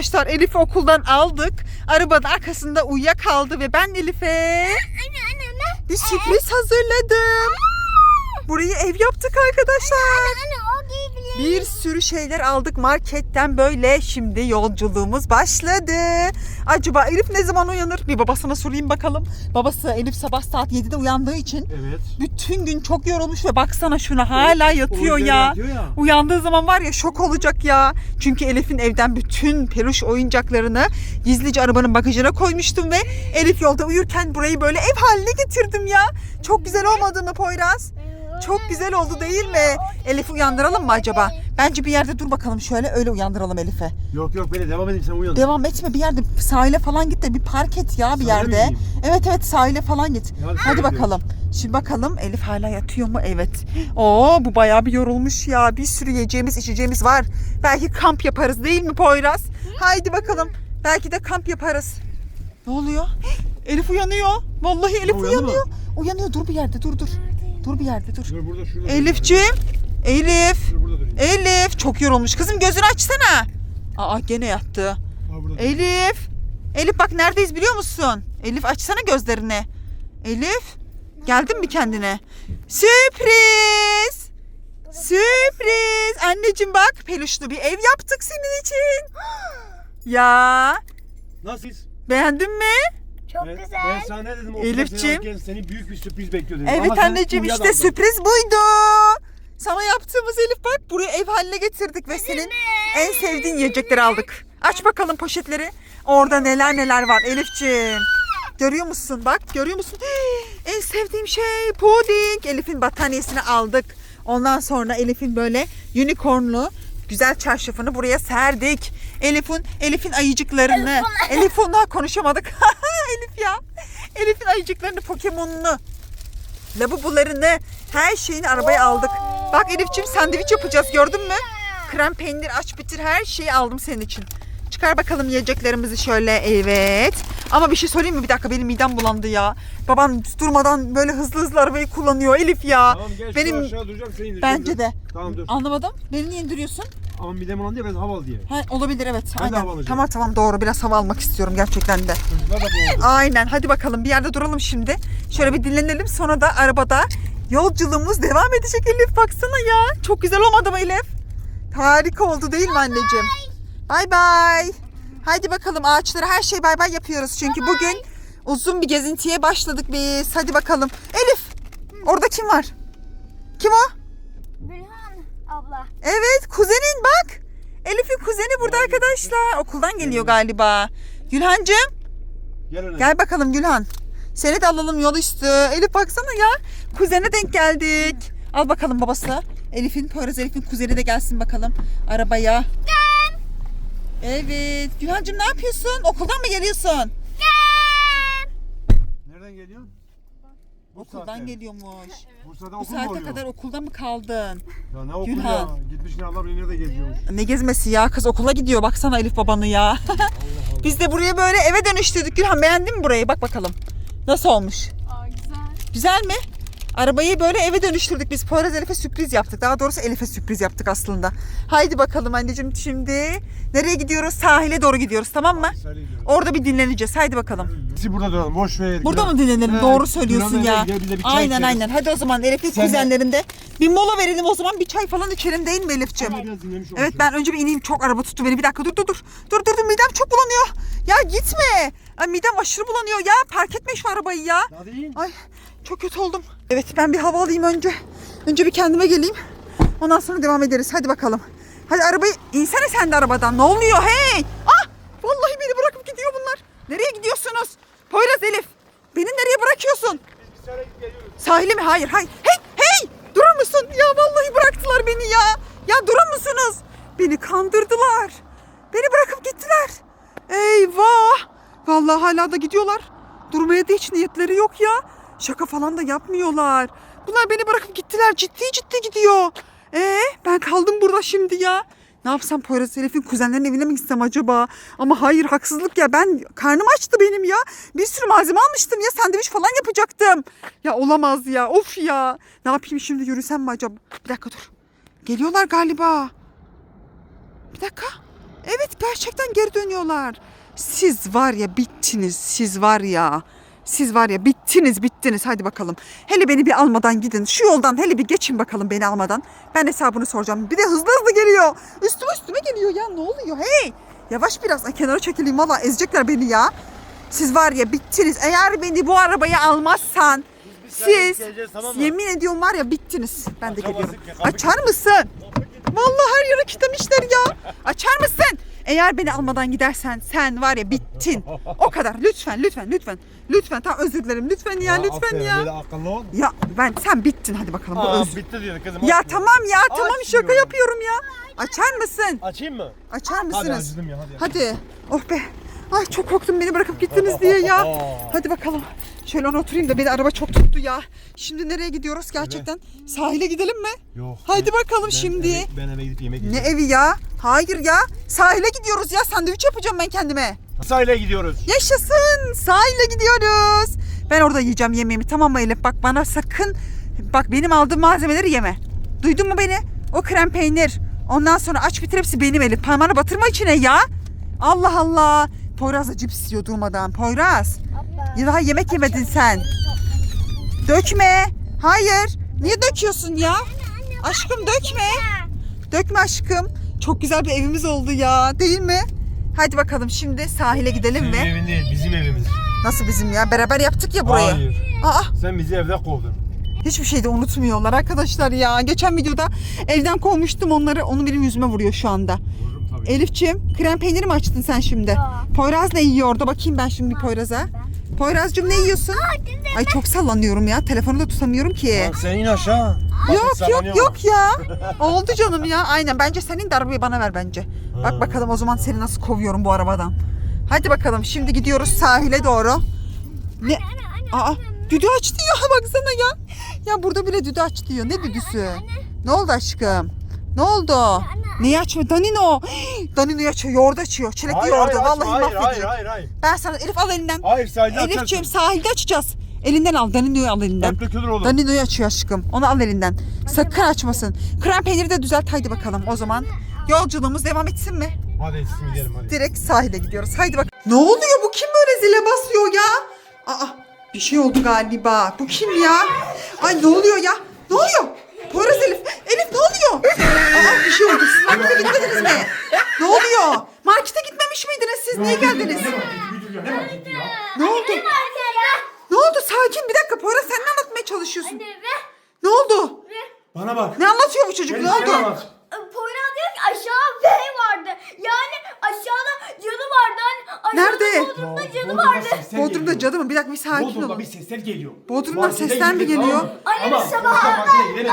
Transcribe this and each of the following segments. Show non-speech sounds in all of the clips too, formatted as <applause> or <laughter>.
arkadaşlar Elif'i okuldan aldık. Arabanın arkasında uyuyakaldı ve ben Elif'e Anne anne bir sürpriz hazırladım. Burayı ev yaptık arkadaşlar. Anne o giyebilir. Bir sürü şeyler aldık marketten böyle. Şimdi yolculuğumuz başladı. Acaba Elif ne zaman uyanır? Bir babasına sorayım bakalım. Babası Elif sabah saat 7'de uyandığı için Evet. bütün gün çok yorulmuş ve baksana şuna hala yatıyor ya. yatıyor ya. Uyandığı zaman var ya şok olacak ya. Çünkü Elif'in evden bütün peluş oyuncaklarını gizlice arabanın bagajına koymuştum ve Elif yolda uyurken burayı böyle ev haline getirdim ya. Çok güzel olmadı mı Poyraz? Çok güzel oldu değil mi? Elif'i uyandıralım mı acaba? Bence bir yerde dur bakalım şöyle öyle uyandıralım Elif'e. Yok yok böyle devam edeyim sen uyan. Devam etme bir yerde sahile falan git de bir park et ya bir Sahile mi yerde. gideyim? Evet evet sahile falan git. Hadi Hadi bakalım. Şimdi bakalım Elif hala yatıyor mu? Evet. Oo bu bayağı bir yorulmuş ya. Bir sürü yiyeceğimiz içeceğimiz var. Belki kamp yaparız değil mi Poyraz? Haydi bakalım. Belki de kamp yaparız. Ne oluyor? Elif uyanıyor. Vallahi Elif uyandı mı? uyanıyor. Uyanıyor dur bir yerde dur dur. Dur bir yerde dur. Dur burada şurada. Elifciğim. Elif. Dur burada durayım. Elif çok yorulmuş. Kızım gözünü açsana. Aa gene yattı. Burada. Elif. Elif bak neredeyiz biliyor musun? Elif açsana gözlerini. Elif. Geldin mi kendine? Sürpriz. Sürpriz. Anneciğim bak peluşlu bir ev yaptık senin için. <gasps> Ya Nasılsınız? beğendin mi? Çok Ben, güzel. ben sana ne dedim? Elifciğim. seni büyük bir sürpriz bekliyor dedim. Evet Ama sen anneciğim işte uyuyadaldın. sürpriz buydu. Sana yaptığımız Elif bak burayı ev haline getirdik ve senin en sevdiğin yiyecekleri aldık. Aç bakalım poşetleri. Orada neler neler var Elifciğim. Görüyor musun? Bak görüyor musun? Hii, <gasps> en sevdiğim şey puding. Elif'in battaniyesini aldık. Ondan sonra Elif'in böyle unicornlu güzel çarşafını buraya serdik. Elif'in Elif'in ayıcıklarını. Elif'in konuşamadık. <laughs> Elif ya. Elif'in ayıcıklarını, Pokemon'unu, labubularını, her şeyini arabaya aldık. Bak Elif'ciğim sandviç yapacağız gördün mü? Krem peynir aç bitir her şeyi aldım senin için. Çıkar bakalım yiyeceklerimizi şöyle evet. Ama bir şey söyleyeyim mi? Bir dakika benim midem bulandı ya. Baban durmadan böyle hızlı hızlı arabayı kullanıyor Elif ya. Tamam gel benim aşağı duracağım seni indireceğim. bence de. Tamam dur. Anlamadım. Beni niye indiriyorsun? Ama midem bulandı ya biraz hava al diye. Ha, olabilir evet. Ben de Aynen. hava alacağım. Tamam tamam doğru biraz hava almak istiyorum gerçekten de. Çocuklar da boğuldu. Aynen hadi bakalım bir yerde duralım şimdi. Şöyle bir dinlenelim sonra da arabada yolculuğumuz devam edecek Elif baksana ya. Çok güzel olmadı mı Elif? Harika oldu değil mi anneciğim? Bay bay. Haydi bakalım ağaçlara her şey bay bay yapıyoruz. Çünkü bugün uzun bir gezintiye başladık biz. Hadi bakalım. Elif orada kim var? Kim o? Gülhan abla. Evet kuzenin bak. Elif'in kuzeni burada arkadaşlar. Okuldan geliyor galiba. Gülhancığım Gel. Gel bakalım Gülhan. Seni de alalım yol üstü. Elif baksana ya. Kuzene denk geldik. Al bakalım babası. Elif'in, Poyraz Elif'in kuzeni de gelsin bakalım arabaya. Evet. Gülhancığım ne yapıyorsun? Okuldan mı geliyorsun? Nereden geliyorsun? Bu Okuldan saatte. geliyormuş. <laughs> Bursa'da Bu okul mu saate oluyor? kadar okulda mı kaldın? Ya ne okul Gülhan. ya? Gitmiş ne Allah bilir nerede geziyormuş. Ne gezmesi ya? Kız okula gidiyor. Baksana Elif babanı ya. <laughs> Allah Allah. Biz de buraya böyle eve dönüştürdük. Gülhan beğendin mi burayı? Bak bakalım. Nasıl olmuş? Aa güzel. Güzel mi? Arabayı böyle eve dönüştürdük biz. Poyraz Elif'e sürpriz yaptık. Daha doğrusu Elif'e sürpriz yaptık aslında. Haydi bakalım anneciğim şimdi. Nereye gidiyoruz? Sahile doğru gidiyoruz tamam mı? Orada bir dinleneceğiz. Haydi bakalım. Bizi burada duralım boş ver. Burada mı dinlenelim? Evet, Doğru söylüyorsun ya. bir çay Aynen içelim. aynen. Hadi o zaman Elif'in Sen de- kuzenlerinde bir mola verelim o zaman. Bir çay falan içelim değil mi Elif'ciğim? Ama biraz dinlemiş Evet olacağız. ben önce bir ineyim. Çok araba tuttu beni. Bir dakika dur dur dur. Dur dur dur midem çok bulanıyor. Ya gitme. Ay midem aşırı bulanıyor ya. Park etme şu arabayı ya. Daha değil. Ay çok kötü oldum. Evet ben bir hava alayım önce. Önce bir kendime geleyim. Ondan sonra devam ederiz. Hadi bakalım. Hadi arabayı insene sen de arabadan. Ne oluyor hey? Ah vallahi beni bırakıp gidiyor bunlar. Nereye gidiyorsunuz? Poyraz Elif. Beni nereye bırakıyorsun? Biz bir geliyoruz. Sahile mi? Hayır hayır. Hey hey durur musun? Ya vallahi bıraktılar beni ya. Ya durur musunuz? Beni kandırdılar. Beni bırakıp gittiler. Eyvah. Vallahi hala da gidiyorlar. Durmaya da hiç niyetleri yok ya. Şaka falan da yapmıyorlar. Bunlar beni bırakıp gittiler. Ciddi ciddi gidiyor. Ee, ben kaldım burada şimdi ya. Ne yapsam Poyraz Elif'in kuzenlerinin evine mi gitsem acaba? Ama hayır haksızlık ya. Ben karnım açtı benim ya. Bir sürü malzeme almıştım ya. Sandviç falan yapacaktım. Ya olamaz ya. Of ya. Ne yapayım şimdi yürüsem mi acaba? Bir dakika dur. Geliyorlar galiba. Bir dakika. Evet gerçekten geri dönüyorlar. Siz var ya bittiniz. Siz var ya. Siz var ya bittiniz bittiniz. Hadi bakalım. Hele beni bir almadan gidin. Şu yoldan hele bir geçin bakalım beni almadan. Ben hesabını soracağım. Bir de hızlı hızlı geliyor. Üstüme üstüme geliyor ya. Ne oluyor? Hey! Yavaş biraz. Ay, kenara çekileyim valla ezecekler beni ya. Siz var ya bittiniz. Eğer beni bu arabaya almazsan siz geleceğiz, tamam mı? yemin ediyorum var ya bittiniz. Ben de Açamazsın geliyorum. ki, kapı Açar mısın? Vallahi her yere kilitlemişler ya. Açar mısın? Eğer beni almadan gidersen sen var ya bittin. O kadar. Lütfen lütfen lütfen. Lütfen tamam özür dilerim. Lütfen ya lütfen aferin, ya. Böyle akıllı ol. Ya ben sen bittin hadi bakalım. Bu Aa, özür. bitti diyor kızım. Ya açmıyor. tamam ya tamam şaka Açmıyorum. yapıyorum ya. Açar mısın? Açayım mı? Açar Hadi mısınız? acıdım ya hadi. Hadi. Oh be. Ay çok korktum beni bırakıp gittiniz diye ya. <laughs> Hadi bakalım. Şöyle ona oturayım da beni araba çok tuttu ya. Şimdi nereye gidiyoruz gerçekten? Sahile gidelim mi? Yok. Haydi bakalım Ben şimdi. eve- ben eve gidip yemek Ne yiyeceğim. evi ya? Hayır ya. Sahile gidiyoruz ya. Sandviç yapacağım ben kendime. Sahile gidiyoruz. Yaşasın. Sahile gidiyoruz. Ben orada yiyeceğim yemeğimi. Tamam mı Elif? Bak bana sakın bak benim aldığım malzemeleri yeme. Duydun mu beni? O krem peynir. Ondan sonra aç bitir hepsi benim Elif. Parmağını batırma içine ya. Allah Allah. Poyraz da cips yiyor durmadan. Poyraz. Ya daha yemek yemedin sen. Dökme. Hayır. Niye döküyorsun ya? Aşkım dökme. Dökme aşkım. Çok güzel bir evimiz oldu ya. Değil mi? Hadi bakalım şimdi sahile gidelim Senin mi? evin değil bizim evimiz. Nasıl bizim ya? Beraber yaptık ya burayı. Hayır. Aa, Sen bizi evde kovdun. hiçbir şey de unutmuyorlar arkadaşlar ya. Geçen videoda evden kovmuştum onları. Onu benim yüzüme vuruyor şu anda. Vururum tabii. Elifçim, krem peyniri mi açtın sen şimdi? Ya. Poyraz ne yiyor orada? Bakayım ben şimdi Poyraz'a. Poyraz'cığım ne yiyorsun? Ay çok sallanıyorum ya. Telefonu da tutamıyorum ki. Sen in aşağı. Yok yok yok ya. <laughs> Oldu canım ya. Aynen bence senin de arabayı bana ver bence. Bak bakalım o zaman seni nasıl kovuyorum bu arabadan. Hadi bakalım şimdi gidiyoruz sahile doğru. Ne? Aa düdü aç diyor <laughs> baksana ya. Ya burada bile düdü aç diyor. Ne düdüsü? Ne oldu aşkım? Ne oldu? Neyi açmıyor? Danino. <gasps> Danino'yu açıyor. Yoğurt açıyor. Çilekli Hayır, yoğurdu. hayır, Vallahi hayır, mahvediyor. hayır, hayır, hayır. Ben sana Elif al elinden. Hayır sahilde Elifciğim açarsın. sahilde açacağız. Elinden al. Danino'yu al elinden. Hep dökülür oğlum. Danino'yu açıyor aşkım. Onu al elinden. Sakın açmasın. Krem peyniri de düzelt. Haydi bakalım o zaman. Yolculuğumuz devam etsin mi? Hadi etsin gidelim hadi. Direkt sahile gidiyoruz. Haydi bak. Ne oluyor bu kim böyle zile basıyor ya? Aa bir şey oldu galiba. Bu kim ya? Ay ne oluyor ya? Ne oluyor? Poyraz Elif. Elif ne oluyor? Aa bir şey oldu. Siz markete gitmediniz mi? Ne oluyor? Markete gitmemiş miydiniz siz? Niye geldiniz? Ne vakit gitti ya? Ne oldu? Ne oldu? Sakin bir dakika. Poyraz sen ne anlatmaya çalışıyorsun? Ne oldu? Bana bak. Ne anlatıyor bu oldu? anlat. Poyraz diyor ki aşağı V vardı. Yani aşağıda cadı vardı. Hani aşağıda Nerede? Bodrum'da Ya, cadı Bodrum'da vardı. sesler Bodrum'da geliyor. cadı mı? Bir dakika bir sakin Bodrum'da olun. bir sesler geliyor. Bodrum'dan Markete sesler mi geliyor? tamam mı? Ama sabah- markete gidemedik.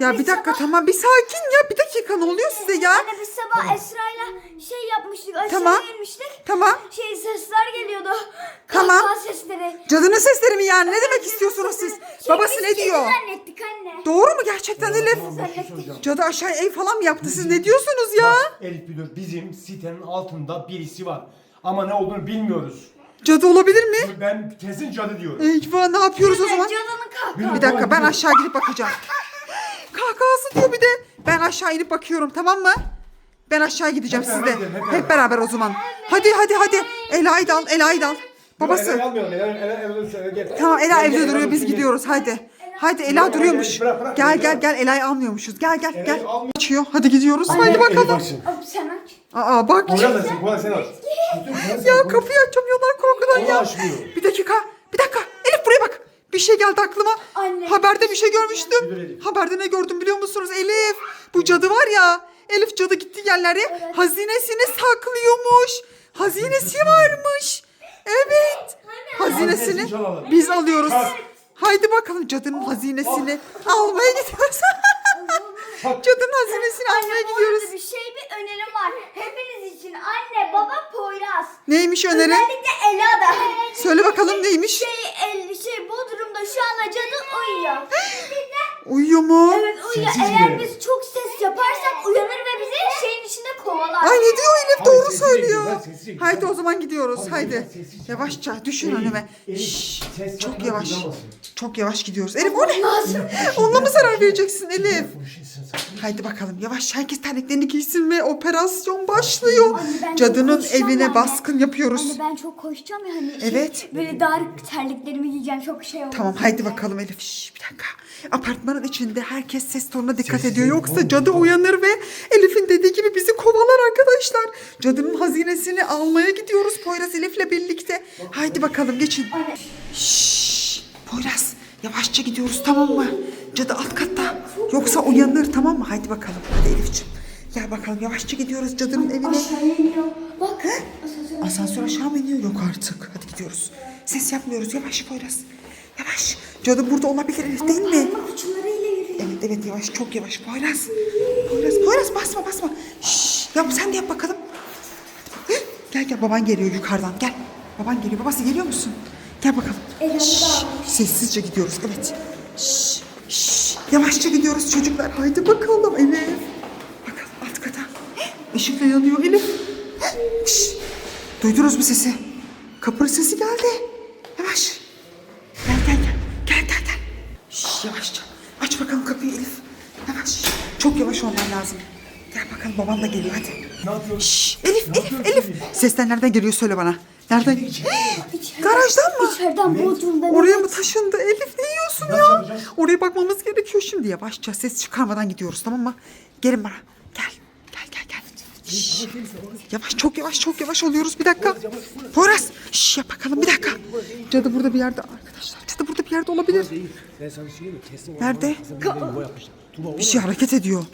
Ya bir dakika tamam bir sakin ya. Bir dakika ne oluyor size ya? Anne biz sabah Esra'yla şey yapmıştık. Aşağıya Tamam. inmiştik. Tamam. Şey sesler geliyordu. Tamam. Kahkaha sesleri. Cadının sesleri mi yani? Ne demek istiyorsunuz siz? Şey, Babası biz ne kedi diyor? zannettik anne. Doğru mu gerçekten Elif? Tamam, bir şey söyleyeceğim. Cadı aşağı ev falan mı yaptı? Siz ne diyorsunuz ya? Bak, Elif bir dur. Bizim sitenin altında birisi var. Ama ne olduğunu bilmiyoruz. Cadı olabilir mi? Ben kesin cadı diyorum. Eyvah ne yapıyoruz o zaman? Cadının kahkahası. Bir dakika ben aşağı gidip bakacağım. <laughs> Kahkahası diyor bir de. Ben aşağı inip bakıyorum tamam mı? Ben aşağı gideceğim Hep sizle. beraber gidelim, hep Hep beraber. beraber o zaman. Hadi hadi hadi. Ela'yı da al, Ela'yı da al. Babası. Ela almıyorum. Ela, Ela, Ela, Ela, gel. Tamam Ela Gel, gel, evde duruyor biz gel. gidiyoruz hadi. Hadi Ela Bırak, duruyormuş. bırak, bırak, Gel bırak. gel gel Ela'yı almıyormuşuz. Gel gel gel. almıyor. Açıyor. Hadi gidiyoruz. Hadi Elif bakalım. açsın. Abi sen aç. Aa bak. Poyraz. Poyraz sen aç. Ya kapıyı açamıyorlar korkudan Onu ya. açmıyor. Bir dakika. Bir dakika. Elif buraya bak. Bir şey geldi aklıma. Anne. Haberde bir şey görmüştüm. Dur Elif. Haberde ne gördüm biliyor musunuz Elif? Bu cadı var ya. Elif cadı gitti yerlere. Hazinesini saklıyormuş. Hazinesi varmış. Evet. Hazinesini çalalım. biz alıyoruz. Haydi bakalım cadının hazinesini almaya gidiyoruz. <laughs> Cadının hazinesini almaya Bu gidiyoruz. arada bir şey bir önerim var. Hepiniz için anne, baba, Poyraz. Neymiş önerin? Özellikle Ela da. Söyle bakalım neymiş? Şey, el, şey Bodrum'da şu anda cadı uyuyor. Uyuyor mu? Evet uyuyor. Sessiz Eğer biz çok ses yaparsak uyanır ve bizi şeyin içinde kovalar. Ay ne diyor Elif doğru sessiz söylüyor. git. Haydi o zaman gidiyoruz. Hadi, Haydi. sessizce. Yavaşça düşün Elif, önüme. Elif, Şşş, ses Çok yapma, yavaş. duyamazsın. Çok yavaş gidiyoruz. Elif o ne? Onunla mı zarar vereceksin Elif? Konuşuyorsun sen. Haydi bakalım yavaş herkes terliklerini giysin ve operasyon başlıyor. Anne, ben çok Cadının koşacağım evine anne. baskın yapıyoruz. Anne ben çok koşacağım ya hani. şey, Evet. Böyle dar terliklerimi giyeceğim çok şey olur. Tamam haydi bakalım Elif. Şş, bir dakika. Apartmanın içinde herkes ses tonuna dikkat Sessiz ediyor. Yoksa oğlum, cadı uyanır ve Elif'in dediği gibi bizi kovalar arkadaşlar. Cadının hazinesini almaya gidiyoruz Poyraz Elif'le birlikte. Haydi bakalım geçin. Anne. Şşş. Poyraz yavaşça gidiyoruz tamam mı? Cadı alt katta. Yoksa uyanır tamam mı? Haydi bakalım. Hadi Elif'ciğim. Gel bakalım yavaşça gidiyoruz cadının evine. Aşağıya iniyor. Bak. Asansör. Asansör aşağı mı iniyor? Yok artık. Hadi gidiyoruz. Ses yapmıyoruz. Yavaş Poyraz. Yavaş. Cadı burada olabilir Elif değil mi? Parmak uçlarıyla yürüyor. Evet evet yavaş çok yavaş Poyraz. Poyraz Poyraz basma basma. Şşş yap sen de yap bakalım. Hadi bak. Gel gel baban geliyor yukarıdan gel. Baban geliyor babası geliyor musun? Gel bakalım. Şşş. Sessizce gidiyoruz evet. Şşş, şşş. Yavaşça gidiyoruz çocuklar. Haydi bakalım Elif. Bakalım alt kata. Işık da yanıyor Elif. Şşş. Duydunuz mu sesi? Kapının sesi geldi. Yavaş. Gel gel gel. Gel gel gel. Şş, yavaşça. Aç bakalım kapıyı Elif. Yavaş. Çok yavaş olman lazım. Gel bakalım baban da geliyor hadi. Ne yapıyorsun? Şş, Elif Ne Elif yapıyorsun Elif. Sesler nereden geliyor söyle bana. Nereden? Garajdan mı? İçeriden bodrumdan. Oraya mı taşındı? Elif ne Nasıl ya? yapacağız? Oraya bakmamız gerekiyor şimdi. Yavaşça ses çıkarmadan gidiyoruz tamam mı? Gelin bana. Gel. Gel gel gel. Şş. Yavaş çok yavaş çok yavaş oluyoruz bir dakika. Poyraz. Şş yap bakalım bir dakika. Cadı burada bir yerde arkadaşlar. Cadı burada bir yerde olabilir. Nerede? Bir şey hareket ediyor.